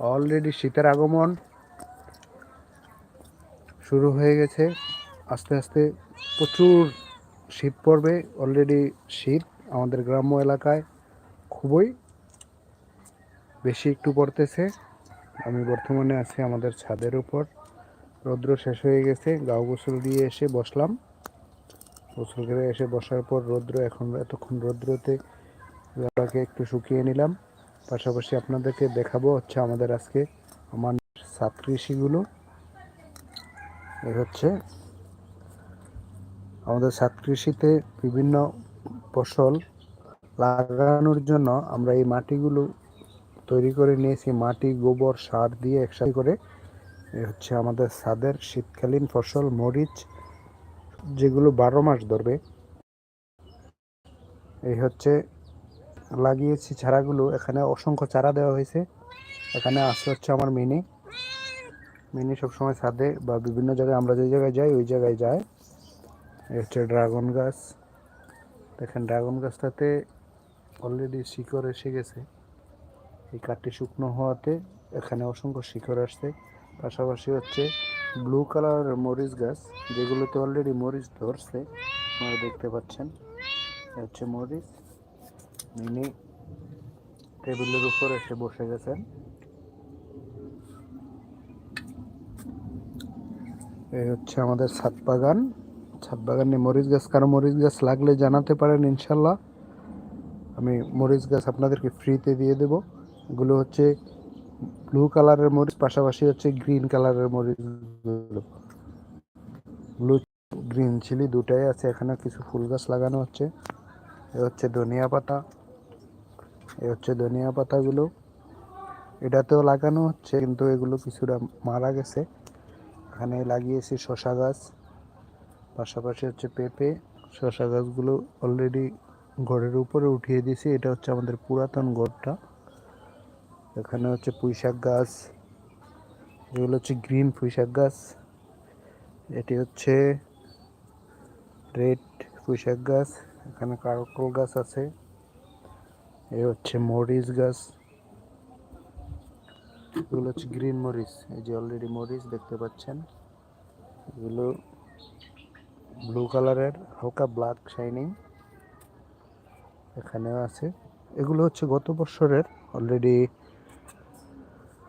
Already শীতের আগমন শুরু হয়ে গেছে। আস্তে আস্তে প্রচুর শীত পড়বে। অলরেডি শীত আমাদের গ্রাম্য এলাকায় খুবই বেশি একটু পড়তেছে। আমি বর্তমানে আছি আমাদের ছাদের উপর। রৌদ্র শেষ হয়ে গেছে। গাও গোসল দিয়ে এসে বসলাম। গোসল করে এসে বসার পর রৌদ্র এখন এতক্ষণ রৌদ্রতে গাটাকে একটু শুকিয়ে নিলাম। পাশাপাশি আপনাদেরকে দেখাবো হচ্ছে আমাদের আজকে আমার সাত কৃষিগুলো এই হচ্ছে আমাদের সাত কৃষিতে বিভিন্ন ফসল লাগানোর জন্য আমরা এই মাটিগুলো তৈরি করে নিয়েছি। মাটি, গোবর, সার দিয়ে একসাথে করে। হচ্ছে আমাদের ছাদের শীতকালীন ফসল, মরিচ, যেগুলো বারো মাস ধরবে। এই হচ্ছে লাগিয়েছি চারাগুলো। এখানে অসংখ্য চারা দেওয়া হয়েছে। এখানে আসতে হচ্ছে আমার মিনি। মিনি সবসময় ছাদে বা বিভিন্ন জায়গায়, আমরা যে জায়গায় যাই, ওই জায়গায় যায়। হচ্ছে ড্রাগন গাছ। দেখেন, ড্রাগন গাছটাতে অলরেডি শিকড় এসে গেছে। এই কাঠটি শুকনো হওয়াতে এখানে অসংখ্য শিকড় আসছে। পাশাপাশি হচ্ছে ব্লু কালারের মরিচ গাছ, যেগুলোতে অলরেডি মরিচ ধরছে, আপনারা দেখতে পাচ্ছেন। হচ্ছে মরিচ। মিনি টেবিলের উপর এসে বসে গেছেন। এই হচ্ছে আমাদের ছাদ বাগান। ছাদ বাগানে মরিচ গাছ, কারও মরিচ গাছ লাগলে জানাতে পারেন ইনশাল্লাহ। আমি মরিচ গাছ আপনাদেরকে ফ্রিতে দিয়ে দেব। এগুলো হচ্ছে ব্লু কালারের মরিচ, পাশাপাশি হচ্ছে গ্রিন কালারের মরিচগুলো। ব্লু, গ্রিন চিলি দুটাই আছে, এখানে কিছু ফুল গাছ লাগানো হচ্ছে। এ হচ্ছে ধনিয়া পাতা। এ হচ্ছে ধনিয়া পাতাগুলো। এটাতেও লাগানো হচ্ছে, কিন্তু এগুলো কিছুটা মারা গেছে। এখানে লাগিয়েছি শশা গাছ, পাশাপাশি হচ্ছে পেঁপে। শশা গাছগুলো অলরেডি ঘরের উপরে উঠিয়ে দিয়েছি, এটা হচ্ছে আমাদের পুরাতন ঘরটা। এখানে হচ্ছে পুঁইশাক গাছ, এগুলো হচ্ছে গ্রিন পুঁইশাক গাছ। এটি হচ্ছে রেড পুঁইশাক গাছ, এখানে কারকল গাছ আছে। এ হচ্ছে মরিচ গাছ। এগুলো হচ্ছে গ্রিন মরিচ, এই যে অলরেডি মরিচ দেখতে পাচ্ছেন। এগুলো ব্লু কালারের হালকা ব্ল্যাক শাইনিং এখানেও আছে। এগুলো হচ্ছে গত বছরের অলরেডি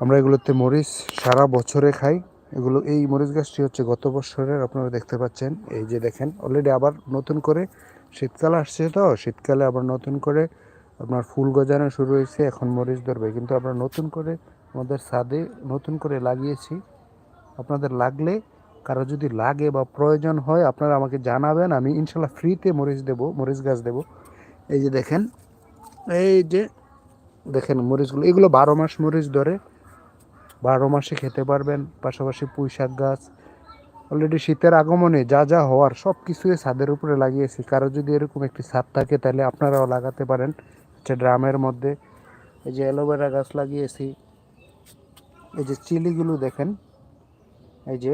আমরা এগুলোতে মরিচ সারা বছরে খাই। এগুলো, এই মরিচ গাছটি হচ্ছে গত বছরের, আপনারা দেখতে পাচ্ছেন। এই যে দেখেন অলরেডি আবার নতুন করে শীতকাল আসছে তো, শীতকালে আবার নতুন করে আপনার ফুল গজানো শুরু হয়েছে, এখন মরিচ ধরবে। কিন্তু আমরা নতুন করে আমাদের ছাদে নতুন করে লাগিয়েছি। আপনাদের লাগলে, কারও যদি লাগে বা প্রয়োজন হয়, আপনারা আমাকে জানাবেন, আমি ইনশাল্লাহ ফ্রিতে মরিচ দেব, মরিচ গাছ দেব। এই যে দেখেন, এই যে দেখেন মরিচগুলো, এগুলো বারো মাস মরিচ ধরে। বারো মাসে খেতে পারবেন, পাশাপাশি পুঁই শাক গাছ। অলরেডি শীতের আগমনে যা যা হওয়ার সব কিছুই ছাদের উপরে লাগিয়েছি। কারও যদি এরকম একটি ছাদ থাকে, তাহলে আপনারাও লাগাতে পারেন। হচ্ছে ড্রামের মধ্যে। এই যে অ্যালোভেরা গাছ লাগিয়েছি। এই যে চিলিগুলো দেখেন। এই যে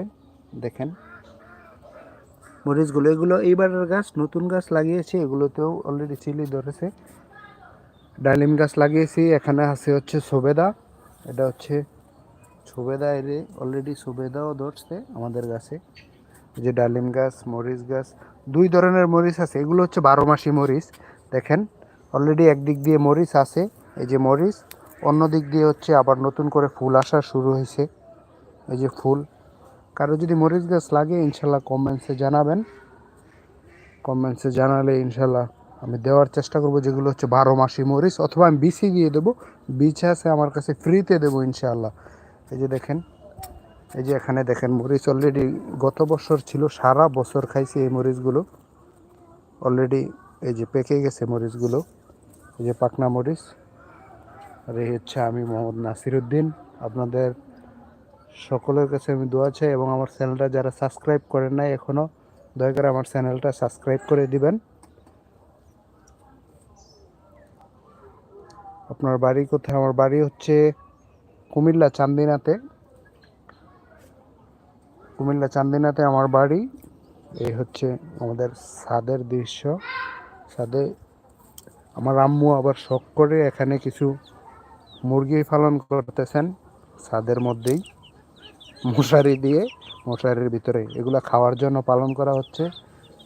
দেখেন। মরিচগুলো, এগুলো এইবারের গাছ, নতুন গাছ লাগিয়েছি, এগুলোতেও অলরেডি চিলি ধরেছে। ডালিম গাছ লাগিয়েছি, এখানে আছে হচ্ছে সবেদা। এটা হচ্ছে সবেদা এর অলরেডি সবেদাও ধরছে আমাদের গাছে। এই যে ডালিম গাছ, মরিচ গাছ, দুই ধরনের মরিচ আছে। এগুলো হচ্ছে বারো মাসি মরিচ, দেখেন। অলরেডি একদিক দিয়ে মরিচ আছে, এই যে মরিচ। অন্য দিক দিয়ে হচ্ছে আবার নতুন করে ফুল আসা শুরু হয়েছে, এই যে ফুল। কারও যদি মরিচ গাছ লাগে, ইনশাল্লাহ কমেন্টসে জানাবেন। কমেন্টসে জানালে ইনশাল্লাহ আমি দেওয়ার চেষ্টা করব, যেগুলো হচ্ছে বারো মাসি মরিচ, অথবা আমি বিচি গিয়ে দেবো। বিচ আছে, আমার কাছে ফ্রিতে দেবো ইনশাল্লাহ। এই যে দেখেন, এই যে এখানে দেখেন মরিচ অলরেডি গত বছর ছিল, সারা বছর খাইছি এই মরিচগুলো। অলরেডি এই যে পেকে গেছে মরিচগুলো। এই যে পাকনা মরিচ, আর এই হচ্ছে আমি মোহাম্মদ নাসির উদ্দিন আপনাদের সকলের কাছে আমি দোয়া চাই এবং আমার চ্যানেলটা যারা সাবস্ক্রাইব করেন নাই এখনও দয়া করে আমার চ্যানেলটা সাবস্ক্রাইব করে দিবেন। আপনার বাড়ি কোথায়? আমার বাড়ি হচ্ছে কুমিল্লা চান্দিনাতে। কুমিল্লা চান্দিনাতে আমার বাড়ি। এই হচ্ছে আমাদের সাদের দৃশ্য। ছাদে আমার আম্মু আবার শখ করে এখানে কিছু মুরগি পালন করতেছেন, ছাদের মধ্যেই। মশারি দিয়ে, মশারির ভিতরে। এগুলো খাওয়ার জন্য পালন করা হচ্ছে।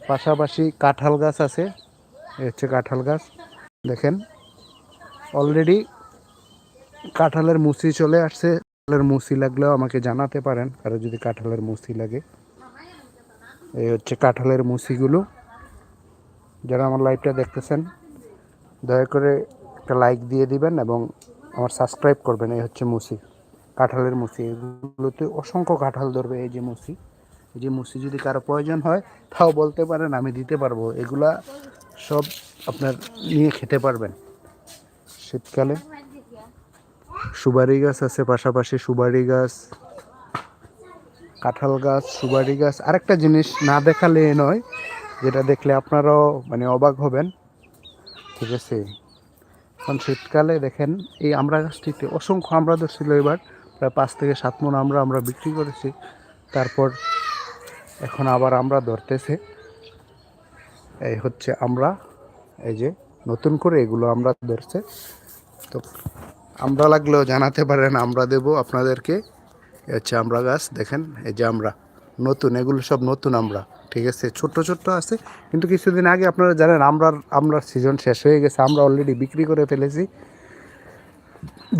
পাশাপাশি কাঁঠাল গাছ আছে। এ হচ্ছে কাঁঠাল গাছ। দেখেন অলরেডি কাঁঠালের মুসি চলে আসছে। কাঁঠালের মুসি লাগলেও আমাকে জানাতে পারেন, কারও যদি কাঁঠালের মুসি লাগে। এই হচ্ছে কাঁঠালের মুসিগুলো যারা আমার লাইভটা দেখতেছেন দয়া করে একটা লাইক দিয়ে দিবেন এবং আমার সাবস্ক্রাইব করবেন, এই হচ্ছে মুসি। কাঁঠালের মুসি। এগুলোতে অসংখ্য কাঁঠাল ধরবে এই যে মুসি। এই যে মুসি যদি কারও প্রয়োজন হয়, তাও বলতে পারেন, আমি দিতে পারব। এগুলা সব আপনার নিয়ে খেতে পারবেন। শীতকালে সুপারি গাছ আছে, পাশাপাশি সুপারি গাছ, কাঁঠাল গাছ, সুপারি গাছ। আরেকটা জিনিস না দেখালে নয়, যেটা দেখলে আপনারাও মানে অবাক হবেন। ঠিক আছে? কারণ শীতকালে দেখেন, এই আমরা গাছটিতে অসংখ্য আমরা ধরছিল এবার, প্রায় পাঁচ থেকে সাত মন আমরা আমরা বিক্রি করেছি। তারপর এখন আবার আমরা ধরতেছে, এই হচ্ছে আমরা, এই যে নতুন করে এগুলো আমরা ধরছে। তো আমরা লাগলেও জানাতে পারেন, আমরা দেব আপনাদেরকে। হচ্ছে আমরা গাছ, দেখেন, এই যে আমরা, নতুন, এগুলো সব নতুন আমরা। ঠিক আছে, ছোট্ট ছোট্ট আছে, কিন্তু কিছুদিন আগে আপনারা জানেন আমরা আমরার সিজন শেষ হয়ে গেছে, আমরা অলরেডি বিক্রি করে ফেলেছি।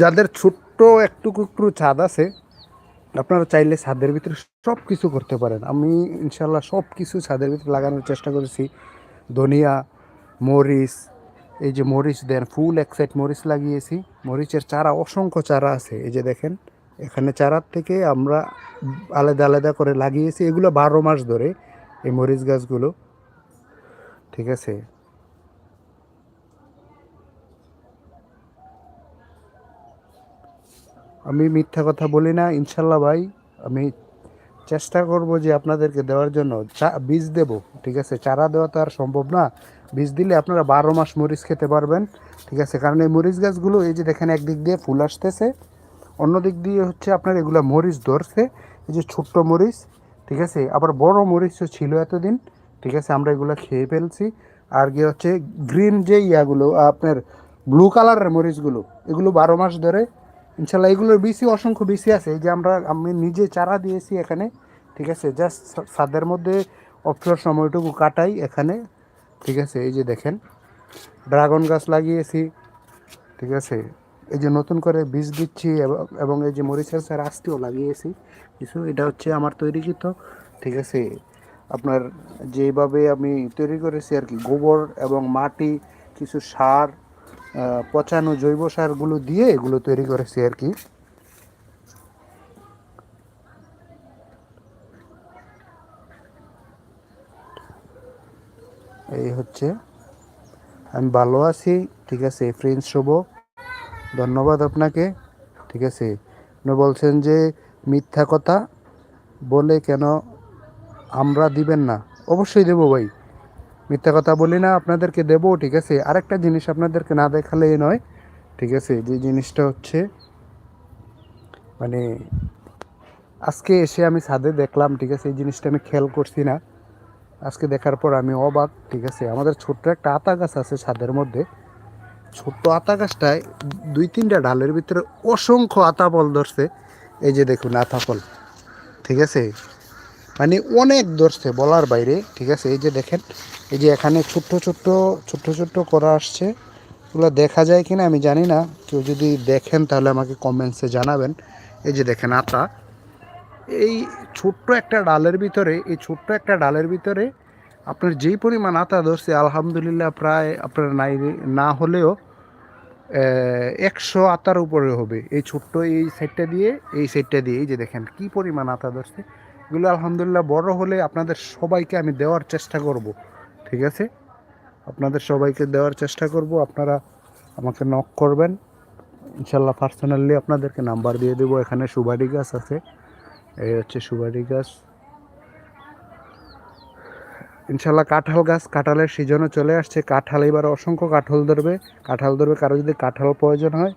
যাদের ছোট্ট একটুকু একটু ছাদ আছে, আপনারা চাইলে ছাদের ভিতরে সব কিছু করতে পারেন। আমি ইনশাল্লাহ সব কিছু ছাদের ভিতরে লাগানোর চেষ্টা করেছি। ধনিয়া, মরিচ, এই যে মরিচ দেন, ফুল এক সাইড মরিচ লাগিয়েছি। মরিচের চারা, অসংখ্য চারা আছে, এই যে দেখেন, এখানে চারার থেকে আমরা আলাদা আলাদা করে লাগিয়েছি। এগুলো বারো মাস ধরে এই মরিচ গাছগুলো, ঠিক আছে? আমি মিথ্যা কথা বলি না, ইনশাল্লাহ ভাই। আমি চেষ্টা করব যে আপনাদেরকে দেওয়ার জন্য। চা- বীজ দেব, ঠিক আছে? চারা দেওয়া তো আর সম্ভব না। বীজ দিলে আপনারা বারো মাস মরিচ খেতে পারবেন, ঠিক আছে? কারণ এই মরিচ গাছগুলো, এই যে দেখেন একদিক দিয়ে ফুল আসতেছে অন্য দিক দিয়ে হচ্ছে আপনার এগুলো মরিচ ধরছে। এই যে ছোট্ট মরিচ ঠিক আছে? আবার বড় মরিচও ছিল এতদিন, ঠিক আছে? আমরা এগুলো খেয়ে ফেলছি। আর গিয়ে হচ্ছে গ্রিন যে ইয়াগুলো, আপনার ব্লু কালারের মরিচগুলো, এগুলো বারো মাস ধরে, ইনশাল্লাহ এগুলোর বেশি অসংখ্য বেশি আছে। যে আমরা, আমি নিজে চারা দিয়েছি এখানে, ঠিক আছে? জাস্ট সাদের মধ্যে অবসর সময়টুকু কাটাই এখানে, ঠিক আছে? এই যে দেখেন, ড্রাগন গাছ লাগিয়েছি, ঠিক আছে? এই যে নতুন করে বীজ দিচ্ছি এবং- এই যে মরিচের স্যার আস্তিও লাগিয়েছি। কিছু, এটা হচ্ছে আমার তৈরিকৃত ঠিক আছে? আপনার যেভাবে আমি তৈরি করেছি আর কি, গোবর এবং মাটি, কিছু সার পচানো জৈব সারগুলো দিয়ে এগুলো তৈরি করেছি আর কি। এই হচ্ছে, আমি ভালো আছি, ঠিক আছে? ফ্রেন্ডস শুভ ধন্যবাদ আপনাকে। ঠিক আছে। আপনি বলছেন যে মিথ্যা কথা বলে কেন আমরা দিবেন না? অবশ্যই দেবো ভাই। মিথ্যা কথা বলি না, আপনাদেরকে দেবো, ঠিক আছে? আরেকটা জিনিস আপনাদেরকে না দেখালে নয়, ঠিক আছে? যে জিনিসটা হচ্ছে মানে আজকে এসে আমি ছাদে দেখলাম, ঠিক আছে? এই জিনিসটা আমি খেয়াল করছি না। আজকে দেখার পর আমি অবাক, ঠিক আছে? আমাদের ছোট্ট একটা আতা গাছ আছে ছাদের মধ্যে। ছোট্ট আতা গাছটায় দুই তিনটা ডালের ভিতরে অসংখ্য আতা ফল ধরছে। এই যে দেখুন, আতা ফল ঠিক আছে? মানে অনেক ধরছে বলার বাইরে। ঠিক আছে? এই যে দেখেন, এই যে এখানে ছোট্ট ছোট্ট ছোট্ট ছোট্ট করা আসছে। এগুলো দেখা যায় কিনা আমি জানি না। কেউ যদি দেখেন তাহলে আমাকে কমেন্টসে জানাবেন। এই যে দেখেন আতা। এই ছোট্ট একটা ডালের ভিতরে, এই ছোট্ট একটা ডালের ভিতরে আপনার যেই পরিমাণ আতা ধরছে, আলহামদুলিল্লাহ প্রায় আপনার নাই না হলেও একশো আতার উপরে হবে। এই ছোট্ট এই সাইডটা দিয়ে, এই সাইডটা দিয়ে, এই যে দেখেন কি পরিমাণ আতা ধরছে। এগুলো আলহামদুলিল্লাহ বড় হলে আপনাদের সবাইকে আমি দেওয়ার চেষ্টা করব, ঠিক আছে? আপনাদের সবাইকে দেওয়ার চেষ্টা করব, আপনারা আমাকে নক করবেন। ইনশাল্লাহ পার্সোনালি আপনাদেরকে নাম্বার দিয়ে দেবো। এখানে সুবারি গাছ আছে, এই হচ্ছে সুবারি গাছ। ইনশাল্লাহ কাঁঠাল গাছ, কাঁঠালের সিজনও চলে আসছে। কাঁঠাল এবার অসংখ্য কাঁঠাল ধরবে। কাঁঠাল ধরবে কারও যদি কাঁঠাল প্রয়োজন হয়,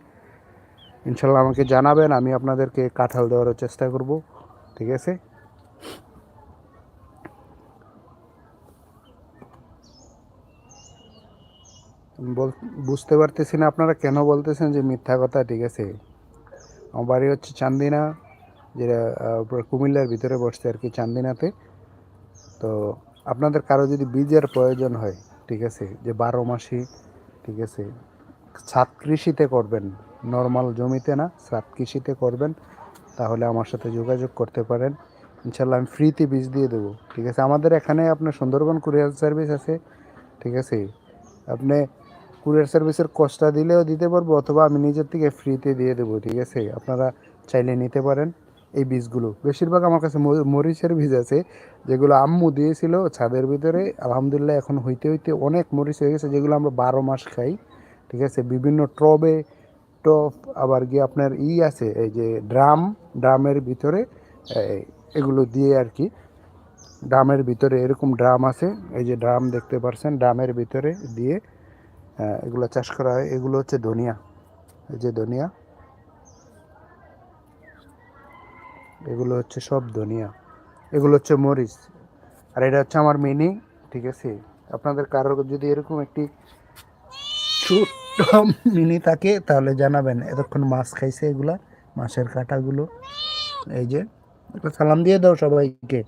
ইনশাল্লাহ আমাকে জানাবেন, আমি আপনাদেরকে কাঁঠাল দেওয়ারও চেষ্টা করব, ঠিক আছে? বুঝতে পারতেছি না আপনারা কেন বলতেছেন যে মিথ্যা কথা, ঠিক আছে? আমার বাড়ি হচ্ছে চান্দিনা, যেটা কুমিল্লার ভিতরে বসছে আর কি, চান্দিনাতে। তো আপনাদের কারও যদি বীজের প্রয়োজন হয়, ঠিক আছে, যে বারো মাসি, ঠিক আছে, ছাদ কৃষিতে করবেন, নর্মাল জমিতে না, ছাদ কৃষিতে করবেন, তাহলে আমার সাথে যোগাযোগ করতে পারেন। ইনশাল্লাহ আমি ফ্রিতে বীজ দিয়ে দেবো, ঠিক আছে। আমাদের এখানে আপনার সুন্দরবন কুরিয়ার সার্ভিস আছে, ঠিক আছে। আপনি কুরিয়ার সার্ভিসের কষ্টটা দিলেও দিতে পারব, অথবা আমি নিজের থেকে ফ্রিতে দিয়ে দেবো, ঠিক আছে। আপনারা চাইলে নিতে পারেন। এই বীজগুলো। বেশিরভাগ আমার কাছে মরিচের বীজ আছে, যেগুলো আম্মু দিয়েছিল ছাদের ভিতরে। আলহামদুলিল্লাহ এখন হইতে হইতে অনেক মরিচ হয়ে গেছে, যেগুলো আমরা বারো মাস খাই, ঠিক আছে? বিভিন্ন ট্রবে টপ, আবার গিয়ে আপনার ই আছে, এই যে ড্রাম, ড্রামের ভিতরে এগুলো দিয়ে আর কি। ড্রামের ভিতরে এরকম ড্রাম আছে, এই যে ড্রাম দেখতে পাচ্ছেন ড্রামের ভিতরে দিয়ে এগুলো চাষ করা হয়। এগুলো হচ্ছে ধনিয়া, এই যে ধনিয়া। এগুলো হচ্ছে সব ধনিয়া। এগুলো হচ্ছে মরিচ। আর এটা হচ্ছে আমার মিনি, ঠিক আছে? আপনাদের কারোর যদি এরকম একটি ছোট্ট মিনি থাকে, তাহলে জানাবেন। এতক্ষণ মাছ খাইছে এগুলা, মাছের কাঁটাগুলো। এই যে, একটা সালাম দিয়ে দাও সবাইকে।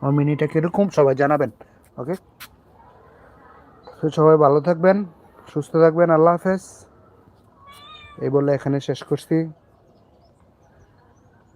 আমার মিনিটা কীরকম, সবাই জানাবেন, ওকে? সবাই ভালো থাকবেন, সুস্থ থাকবেন, আল্লাহ হাফেজ। এই বলে এখানে শেষ করছি।